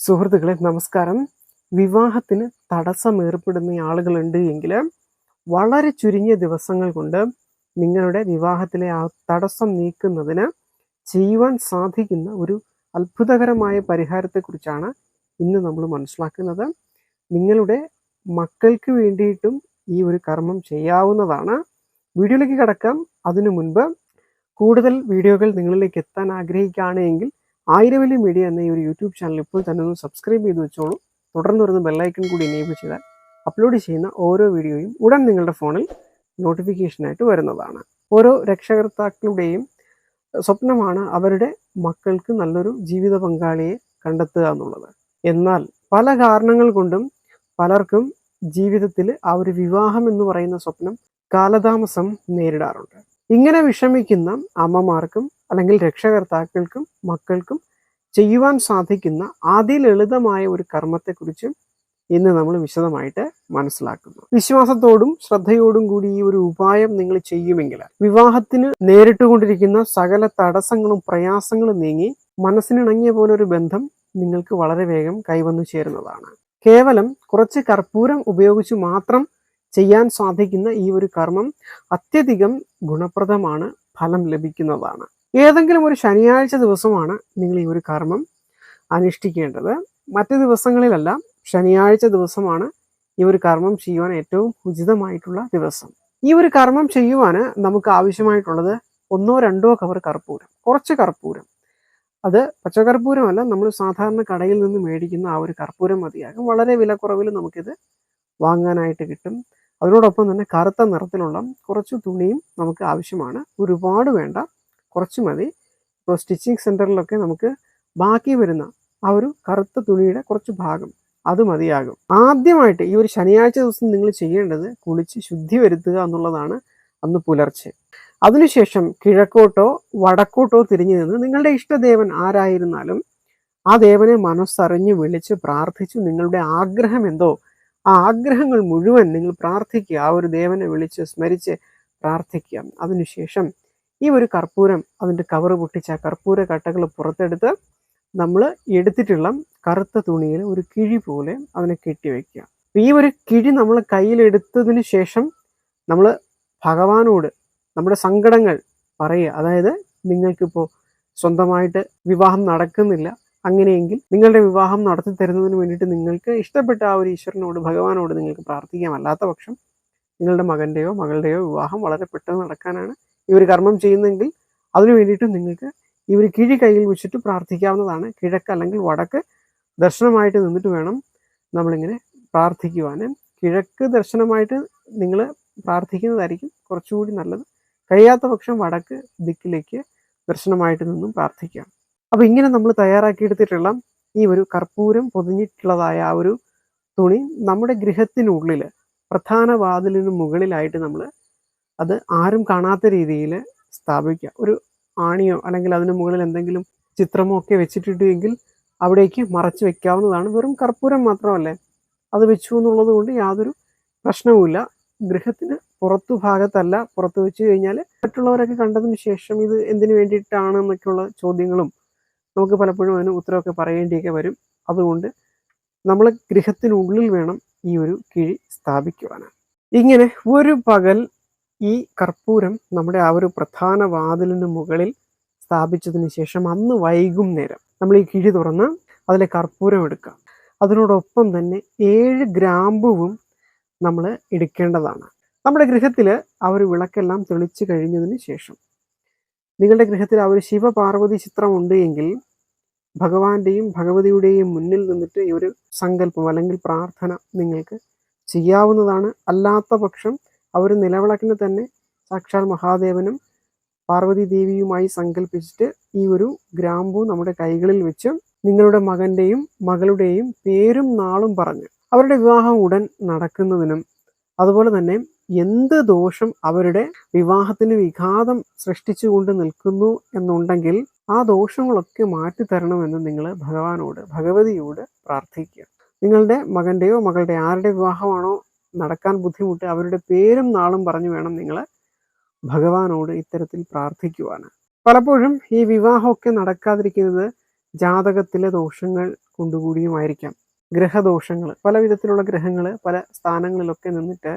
സുഹൃത്തുക്കളെ നമസ്കാരം. വിവാഹത്തിന് തടസ്സം ഏർപ്പെടുന്ന ആളുകളുണ്ട് എങ്കിൽ വളരെ ചുരുങ്ങിയ ദിവസങ്ങൾ കൊണ്ട് നിങ്ങളുടെ വിവാഹത്തിലെ ആ തടസ്സം നീക്കുന്നതിന് ചെയ്യുവാൻ സാധിക്കുന്ന ഒരു അത്ഭുതകരമായ പരിഹാരത്തെക്കുറിച്ചാണ് ഇന്ന് നമ്മൾ മനസ്സിലാക്കുന്നത്. നിങ്ങളുടെ മക്കൾക്ക് വേണ്ടിയിട്ടും ഈ ഒരു കർമ്മം ചെയ്യാവുന്നതാണ്. വീഡിയോയിലേക്ക് കടക്കാം. അതിനു മുൻപ് കൂടുതൽ വീഡിയോകൾ നിങ്ങളിലേക്ക് എത്താൻ ആഗ്രഹിക്കുകയാണെങ്കിൽ ആയിരവലി മീഡിയ എന്ന ഈ ഒരു യൂട്യൂബ് ചാനൽ ഇപ്പോൾ തന്നെ ഒന്ന് സബ്സ്ക്രൈബ് ചെയ്ത് വെച്ചോളൂ. തുടർന്ന് വരുന്ന ബെല്ലൈക്കൺ കൂടി എനേബിൾ ചെയ്താൽ അപ്ലോഡ് ചെയ്യുന്ന ഓരോ വീഡിയോയും ഉടൻ നിങ്ങളുടെ ഫോണിൽ നോട്ടിഫിക്കേഷനായിട്ട് വരുന്നതാണ്. ഓരോ രക്ഷകർത്താക്കളുടെയും സ്വപ്നമാണ് അവരുടെ മക്കൾക്ക് നല്ലൊരു ജീവിത പങ്കാളിയെ കണ്ടെത്തുക എന്നുള്ളത്. എന്നാൽ പല കാരണങ്ങൾ കൊണ്ടും പലർക്കും ജീവിതത്തിൽ ആ ഒരു വിവാഹം എന്ന് പറയുന്ന സ്വപ്നം കാലതാമസം നേരിടാറുണ്ട്. ഇങ്ങനെ വിഷമിക്കുന്ന അമ്മമാർക്കും അല്ലെങ്കിൽ രക്ഷകർത്താക്കൾക്കും മക്കൾക്കും ചെയ്യുവാൻ സാധിക്കുന്ന അതിലളിതമായ ഒരു കർമ്മത്തെക്കുറിച്ചും ഇന്ന് നമ്മൾ വിശദമായിട്ട് മനസ്സിലാക്കുന്നു. വിശ്വാസത്തോടും ശ്രദ്ധയോടും കൂടി ഈ ഒരു ഉപായം നിങ്ങൾ ചെയ്യുമെങ്കിൽ വിവാഹത്തിന് നേരിട്ടുകൊണ്ടിരിക്കുന്ന സകല തടസ്സങ്ങളും പ്രയാസങ്ങളും നീങ്ങി മനസ്സിനിണങ്ങിയ പോലെ ഒരു ബന്ധം നിങ്ങൾക്ക് വളരെ വേഗം കൈവന്നു ചേരുന്നതാണ്. കേവലം കുറച്ച് കർപ്പൂരം ഉപയോഗിച്ച് മാത്രം ചെയ്യാൻ സാധിക്കുന്ന ഈ ഒരു കർമ്മം അത്യധികം ഗുണപ്രദമാണ് ഫലം ലഭിക്കുന്നതാണ്. ഏതെങ്കിലും ഒരു ശനിയാഴ്ച ദിവസമാണ് നിങ്ങൾ ഈ ഒരു കർമ്മം അനുഷ്ഠിക്കേണ്ടത്. മറ്റു ദിവസങ്ങളിലല്ല ശനിയാഴ്ച ദിവസമാണ് ഈ ഒരു കർമ്മം ചെയ്യുവാൻ ഏറ്റവും ഉചിതമായിട്ടുള്ള ദിവസം. ഈ ഒരു കർമ്മം ചെയ്യുവാൻ നമുക്ക് ആവശ്യമായിട്ടുള്ളത് ഒന്നോ രണ്ടോ കവർ കർപ്പൂരം കുറച്ച് കർപ്പൂരം. അത് പച്ചക്കർപ്പൂരമല്ല നമ്മൾ സാധാരണ കടയിൽ നിന്ന് മേടിക്കുന്ന ആ ഒരു കർപ്പൂരം മതിയാകും. വളരെ വിലക്കുറവിൽ നമുക്കിത് വാങ്ങാനായിട്ട് കിട്ടും. അതിനോടൊപ്പം തന്നെ കറുത്ത നിറത്തിലുള്ള കുറച്ച് തുണിയും നമുക്ക് ആവശ്യമാണ്. ഒരുപാട് വേണ്ട കുറച്ച് മതി. ഇപ്പോൾ സ്റ്റിച്ചിങ് സെന്ററിലൊക്കെ നമുക്ക് ബാക്കി വരുന്ന ആ ഒരു കറുത്ത തുണിയുടെ കുറച്ച് ഭാഗം അത് മതിയാകും. ആദ്യമായിട്ട് ഈ ഒരു ശനിയാഴ്ച ദിവസം നിങ്ങൾ ചെയ്യേണ്ടത് കുളിച്ച് ശുദ്ധി വരുത്തുക എന്നുള്ളതാണ് അന്ന് പുലർച്ചെ. അതിനുശേഷം കിഴക്കോട്ടോ വടക്കോട്ടോ തിരിഞ്ഞു നിന്ന് നിങ്ങളുടെ ഇഷ്ടദേവൻ ആരായിരുന്നാലും ആ ദേവനെ മനസ്സറിഞ്ഞ് വിളിച്ച് പ്രാർത്ഥിച്ചു നിങ്ങളുടെ ആഗ്രഹം എന്തോ ആ ആഗ്രഹങ്ങൾ മുഴുവൻ നിങ്ങൾ പ്രാർത്ഥിക്കുക. ആ ഒരു ദേവനെ വിളിച്ച് സ്മരിച്ച് പ്രാർത്ഥിക്കുക. അതിനുശേഷം ഈ ഒരു കർപ്പൂരം അതിന്റെ കവറ് പൊട്ടിച്ച് ആ കർപ്പൂര കട്ടകൾ പുറത്തെടുത്ത് നമ്മൾ എടുത്തിട്ടുള്ള കറുത്ത തുണിയിൽ ഒരു കിഴി പോലെ അതിനെ കെട്ടി അപ്പം ഈ ഒരു കിഴി നമ്മൾ കയ്യിലെടുത്തതിന് ശേഷം നമ്മൾ ഭഗവാനോട് നമ്മുടെ സങ്കടങ്ങൾ പറയുക. അതായത് നിങ്ങൾക്കിപ്പോൾ സ്വന്തമായിട്ട് വിവാഹം നടക്കുന്നില്ല. അങ്ങനെയെങ്കിൽ നിങ്ങളുടെ വിവാഹം നടത്തി തരുന്നതിന് വേണ്ടിയിട്ട് നിങ്ങൾക്ക് ഇഷ്ടപ്പെട്ട ആ ഒരു ഈശ്വരനോട് ഭഗവാനോട് നിങ്ങൾക്ക് പ്രാർത്ഥിക്കാം. അല്ലാത്ത പക്ഷം നിങ്ങളുടെ മകന്റെയോ മകളുടെയോ വിവാഹം വളരെ പെട്ടെന്ന് നടക്കാനാണ് ഒരു കർമ്മം ചെയ്യുന്നെങ്കിൽ അതിനു വേണ്ടിയിട്ട് നിങ്ങൾക്ക് ഇവർ കിഴി കയ്യിൽ വെച്ചിട്ട് പ്രാർത്ഥിക്കാവുന്നതാണ്. കിഴക്ക് അല്ലെങ്കിൽ വടക്ക് ദർശനമായിട്ട് നിന്നിട്ട് വേണം നമ്മളിങ്ങനെ പ്രാർത്ഥിക്കുവാൻ കിഴക്ക് ദർശനമായിട്ട് നിങ്ങൾ പ്രാർത്ഥിക്കുന്നതായിരിക്കും കുറച്ചുകൂടി നല്ലത്. കഴിയാത്ത പക്ഷം വടക്ക് ദിക്കിലേക്ക് ദർശനമായിട്ട് നിന്നും പ്രാർത്ഥിക്കാം അപ്പോൾ ഇങ്ങനെ നമ്മൾ തയ്യാറാക്കിയെടുത്തിട്ടുള്ള ഈ ഒരു കർപ്പൂരം പൊതിഞ്ഞിട്ടുള്ളതായ ആ ഒരു തുണി നമ്മുടെ ഗൃഹത്തിനുള്ളിൽ പ്രധാന വാതിലിന് മുകളിലായിട്ട് നമ്മൾ അത് ആരും കാണാത്ത രീതിയിൽ സ്ഥാപിക്കുക. ഒരു ആണിയോ അല്ലെങ്കിൽ അതിന് മുകളിൽ എന്തെങ്കിലും ചിത്രമോ ഒക്കെ വെച്ചിട്ടുണ്ടെങ്കിൽ അവിടേക്ക് മറച്ചു വെക്കാവുന്നതാണ്. വെറും കർപ്പൂരം മാത്രമല്ലേ അത് വെച്ചു എന്നുള്ളത് കൊണ്ട് യാതൊരു പ്രശ്നവുമില്ല. ഗൃഹത്തിന് പുറത്തു ഭാഗത്തല്ല. പുറത്ത് വെച്ച് കഴിഞ്ഞാൽ മറ്റുള്ളവരൊക്കെ കണ്ടതിന് ശേഷം ഇത് എന്തിനു വേണ്ടിയിട്ടാണ് എന്നൊക്കെയുള്ള ചോദ്യങ്ങളും നമുക്ക് പലപ്പോഴും അതിന് ഉത്തരവൊക്കെ പറയേണ്ടിയൊക്കെ വരും. അതുകൊണ്ട് നമ്മൾ ഗൃഹത്തിനുള്ളിൽ വേണം ഈ ഒരു കിഴി സ്ഥാപിക്കുവാനാണ് ഇങ്ങനെ ഒരു പകൽ ഈ കർപ്പൂരം നമ്മുടെ ആ ഒരു പ്രധാന വാതിലിന് മുകളിൽ സ്ഥാപിച്ചതിന് ശേഷം അന്ന് വൈകുന്നേരം നമ്മൾ ഈ കിഴി തുറന്ന് അതിലെ കർപ്പൂരം എടുക്കുക. അതിനോടൊപ്പം തന്നെ ഏഴ് ഗ്രാമ്പുവും നമ്മൾ എടുക്കേണ്ടതാണ്. നമ്മുടെ ഗൃഹത്തിൽ ആ ഒരു വിളക്കെല്ലാം തെളിച്ചു കഴിഞ്ഞതിന് ശേഷം. നിങ്ങളുടെ ഗൃഹത്തിൽ ആ ഒരു ശിവപാർവതി ചിത്രം ഉണ്ട് എങ്കിൽ ഭഗവാന്റെയും ഭഗവതിയുടെയും മുന്നിൽ നിന്നിട്ട് ഈ ഒരു സങ്കല്പം അല്ലെങ്കിൽ പ്രാർത്ഥന നിങ്ങൾക്ക് ചെയ്യാവുന്നതാണ്. അല്ലാത്ത പക്ഷം ആ ഒരു നിലവിളക്കിന് തന്നെ സാക്ഷാൽ മഹാദേവനും പാർവതി ദേവിയുമായി സങ്കല്പിച്ചിട്ട് ഈ ഒരു ഗ്രാമ്പു നമ്മുടെ കൈകളിൽ വെച്ച് നിങ്ങളുടെ മകന്റെയും മകളുടെയും പേരും നാളും പറഞ്ഞ് അവരുടെ വിവാഹം ഉടൻ നടക്കുന്നതിനും അതുപോലെ തന്നെ എന്ത് ദോഷം അവരുടെ വിവാഹത്തിന് വിഘാതം സൃഷ്ടിച്ചുകൊണ്ട് നിൽക്കുന്നു എന്നുണ്ടെങ്കിൽ ആ ദോഷങ്ങളൊക്കെ മാറ്റി തരണമെന്ന് നിങ്ങൾ ഭഗവാനോട് ഭഗവതിയോട് പ്രാർത്ഥിക്കുക. നിങ്ങളുടെ മകന്റെയോ മകളുടെ ആരുടെ വിവാഹമാണോ നടക്കാൻ ബുദ്ധിമുട്ട് അവരുടെ പേരും നാളും പറഞ്ഞു വേണം നിങ്ങൾ ഭഗവാനോട് ഇത്തരത്തിൽ പ്രാർത്ഥിക്കുവാണ് പലപ്പോഴും ഈ വിവാഹമൊക്കെ നടക്കാതിരിക്കുന്നത് ജാതകത്തിലെ ദോഷങ്ങൾ കൊണ്ടുകൂടിയുമായിരിക്കാം. ഗ്രഹദോഷങ്ങൾ പല വിധത്തിലുള്ള ഗ്രഹങ്ങൾ പല സ്ഥാനങ്ങളിലൊക്കെ നിന്നിട്ട്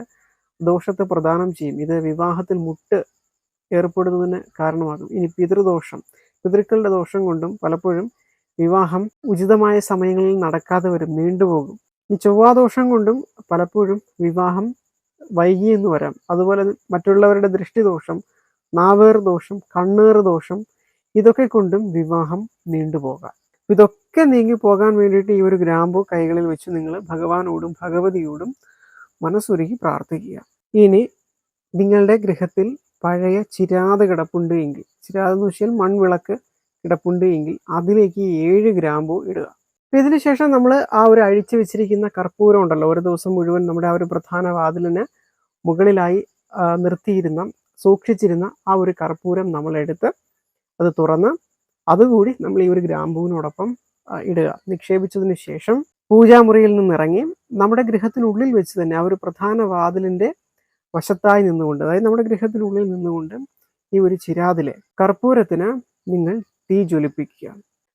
ദോഷത്തെ പ്രദാനം ചെയ്യും. ഇത് വിവാഹത്തിൽ മുട്ട് ഏർപ്പെടുന്നതിന് കാരണമാകും. ഇനി പിതൃദോഷം പിതൃക്കളുടെ ദോഷം കൊണ്ടും പലപ്പോഴും വിവാഹം ഉചിതമായ സമയങ്ങളിൽ നടക്കാതെ വരും നീണ്ടുപോകും. ഈ ചൊവ്വാദോഷം കൊണ്ടും പലപ്പോഴും വിവാഹം വൈകി എന്ന് വരാം. അതുപോലെ മറ്റുള്ളവരുടെ ദൃഷ്ടിദോഷം നാവേർ ദോഷം കണ്ണേർ ദോഷം ഇതൊക്കെ കൊണ്ടും വിവാഹം നീണ്ടുപോകാം ഇതൊക്കെ നീങ്ങി പോകാൻ വേണ്ടിയിട്ട് ഈ ഒരു ഗ്രാമ്പു കൈകളിൽ വെച്ച് നിങ്ങൾ ഭഗവാനോടും ഭഗവതിയോടും മനസ്സുരുകി പ്രാർത്ഥിക്കുക. ഇനി നിങ്ങളുടെ ഗൃഹത്തിൽ പഴയ ചിരാത് കിടപ്പുണ്ട് എങ്കിൽ ചിരാത് എന്ന് വെച്ചാൽ മൺവിളക്ക് കിടപ്പുണ്ട് എങ്കിൽ അതിലേക്ക് ഏഴ് ഗ്രാമ്പു ഇടുക. ഇതിനുശേഷം നമ്മൾ ആ ഒരു അഴിച്ചു വെച്ചിരിക്കുന്ന കർപ്പൂരം ഉണ്ടല്ലോ ഒരു ദിവസം മുഴുവൻ നമ്മുടെ ആ ഒരു പ്രധാന വാതിലിന് മുകളിലായി നിർത്തിയിരുന്ന സൂക്ഷിച്ചിരുന്ന ആ ഒരു കർപ്പൂരം നമ്മൾ എടുത്ത് അത് തുറന്ന് അതുകൂടി നമ്മൾ ഈ ഒരു ഗ്രാമ്പൂവിനോടൊപ്പം ഇടുക. നിക്ഷേപിച്ചതിന് ശേഷം പൂജാമുറിയിൽ നിന്നിറങ്ങി നമ്മുടെ ഗൃഹത്തിനുള്ളിൽ വെച്ച് തന്നെ ആ ഒരു പ്രധാന വാതിലിന്റെ വശത്തായി നിന്നുകൊണ്ട് അതായത് നമ്മുടെ ഗൃഹത്തിനുള്ളിൽ നിന്നുകൊണ്ട് ഈ ഒരു ചിരാതിലെ കർപ്പൂരത്തിന് നിങ്ങൾ തീ ജ്വലിപ്പിക്കുക.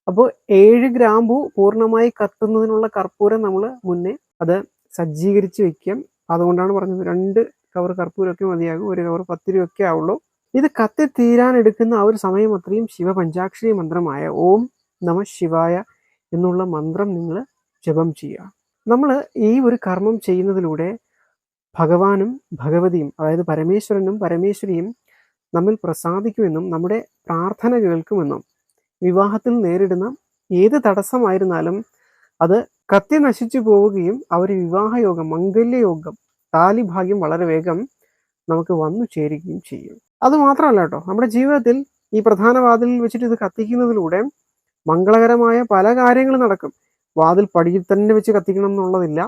അപ്പോൾ ഏഴ് ഗ്രാമ്പു പൂർണമായി കത്തുന്നതിനുള്ള കർപ്പൂരം നമ്മൾ മുന്നേ അത് സജ്ജീകരിച്ച് വെക്കാം. അതുകൊണ്ടാണ് പറഞ്ഞത് രണ്ട് കവർ കർപ്പൂരമൊക്കെ മതിയാകും ഒരു കവർ പത്ത് രൂപയൊക്കെ ആവുള്ളൂ. ഇത് കത്തി തീരാൻ എടുക്കുന്ന ആ ഒരു സമയം അത്രയും ശിവപഞ്ചാക്ഷരി മന്ത്രമായ ഓം നമ ശിവായ എന്നുള്ള മന്ത്രം നിങ്ങൾ ജപം ചെയ്യുക. നമ്മൾ ഈ ഒരു കർമ്മം ചെയ്യുന്നതിലൂടെ ഭഗവാനും ഭഗവതിയും അതായത് പരമേശ്വരനും പരമേശ്വരിയും നമ്മിൽ പ്രസാദിക്കുമെന്നും നമ്മുടെ പ്രാർത്ഥന കേൾക്കുമെന്നും വിവാഹത്തിൽ നേരിടുന്ന ഏത് തടസ്സമായിരുന്നാലും അത് കത്തി നശിച്ചു പോവുകയും അവർ വിവാഹയോഗം മംഗല്യയോഗം താലിഭാഗ്യം വളരെ വേഗം നമുക്ക് വന്നു ചേരുകയും ചെയ്യും. അത് മാത്രമല്ല കേട്ടോ നമ്മുടെ ജീവിതത്തിൽ ഈ പ്രധാന വാതിലിൽ വെച്ചിട്ട് ഇത് കത്തിക്കുന്നതിലൂടെ മംഗളകരമായ പല കാര്യങ്ങളും നടക്കും. വാതിൽ പടിയിൽ തന്നെ വെച്ച് കത്തിക്കണം എന്നുള്ളതില്ല.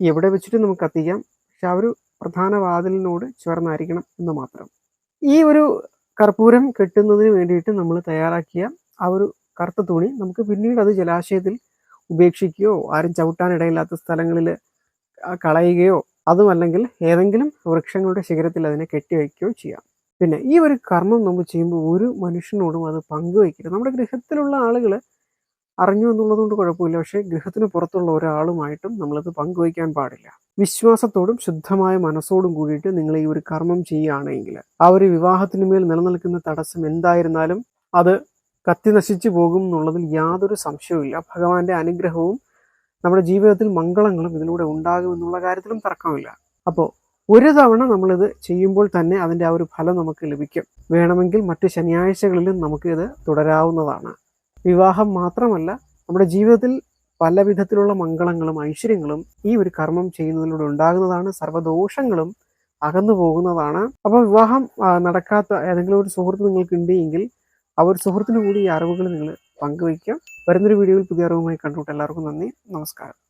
എവിടെ വെച്ചിട്ട് നമുക്ക് കത്തിക്കാം. പക്ഷെ ആ ഒരു പ്രധാന വാതിലിനോട് ചേർന്നായിരിക്കണം എന്ന് മാത്രം. ഈ ഒരു കർപ്പൂരം കെട്ടുന്നതിന് വേണ്ടിയിട്ട് നമ്മൾ തയ്യാറാക്കിയ ആ ഒരു കറുത്ത തുണി നമുക്ക് പിന്നീട് അത് ജലാശയത്തിൽ ഉപേക്ഷിക്കുകയോ ആരും ചവിട്ടാനിടയില്ലാത്ത സ്ഥലങ്ങളിൽ കളയുകയോ അതുമല്ലെങ്കിൽ ഏതെങ്കിലും വൃക്ഷങ്ങളുടെ ശിഖരത്തിൽ അതിനെ കെട്ടിവയ്ക്കുകയോ ചെയ്യാം. പിന്നെ ഈ ഒരു കർമ്മം നമ്മൾ ചെയ്യുമ്പോൾ ഒരു മനുഷ്യനോടും അത് പങ്കുവയ്ക്കരുത്. നമ്മുടെ ഗൃഹത്തിലുള്ള ആളുകൾ അറിഞ്ഞു എന്നുള്ളതുകൊണ്ട് കുഴപ്പമില്ല. പക്ഷേ ഗൃഹത്തിന് പുറത്തുള്ള ഒരാളുമായിട്ടും നമ്മളത് പങ്കുവയ്ക്കാൻ പാടില്ല. വിശ്വാസത്തോടും ശുദ്ധമായ മനസ്സോടും കൂടിയിട്ട് നിങ്ങൾ ഈ ഒരു കർമ്മം ചെയ്യുകയാണെങ്കിൽ ആ ഒരു വിവാഹത്തിന് മേൽ നിലനിൽക്കുന്ന തടസ്സം എന്തായിരുന്നാലും അത് കത്തി നശിച്ചു പോകും എന്നുള്ളതിൽ യാതൊരു സംശയവുമില്ല ഭഗവാന്റെ അനുഗ്രഹവും നമ്മുടെ ജീവിതത്തിൽ മംഗളങ്ങളും ഇതിലൂടെ ഉണ്ടാകും എന്നുള്ള കാര്യത്തിലും തർക്കമില്ല. അപ്പോൾ ഒരു തവണ നമ്മളിത് ചെയ്യുമ്പോൾ തന്നെ അതിന്റെ ആ ഒരു ഫലം നമുക്ക് ലഭിക്കും. വേണമെങ്കിൽ മറ്റ് ശനിയാഴ്ചകളിലും നമുക്ക് ഇത് തുടരാവുന്നതാണ്. വിവാഹം മാത്രമല്ല നമ്മുടെ ജീവിതത്തിൽ പല വിധത്തിലുള്ള മംഗളങ്ങളും ഐശ്വര്യങ്ങളും ഈ ഒരു കർമ്മം ചെയ്യുന്നതിലൂടെ ഉണ്ടാകുന്നതാണ്. സർവദോഷങ്ങളും അകന്നു പോകുന്നതാണ്. അപ്പോൾ വിവാഹം നടക്കാത്ത ഏതെങ്കിലും ഒരു സുഹൃത്ത് നിങ്ങൾക്ക് ഉണ്ടെങ്കിൽ ആ ഒരു സുഹൃത്തിനു കൂടി ഈ അറിവുകൾ നിങ്ങൾ പങ്കുവയ്ക്കാം വരുന്നൊരു വീഡിയോയിൽ പുതിയ അറിവുമായി കണ്ടുകൊണ്ട് എല്ലാവർക്കും നന്ദി. നമസ്കാരം.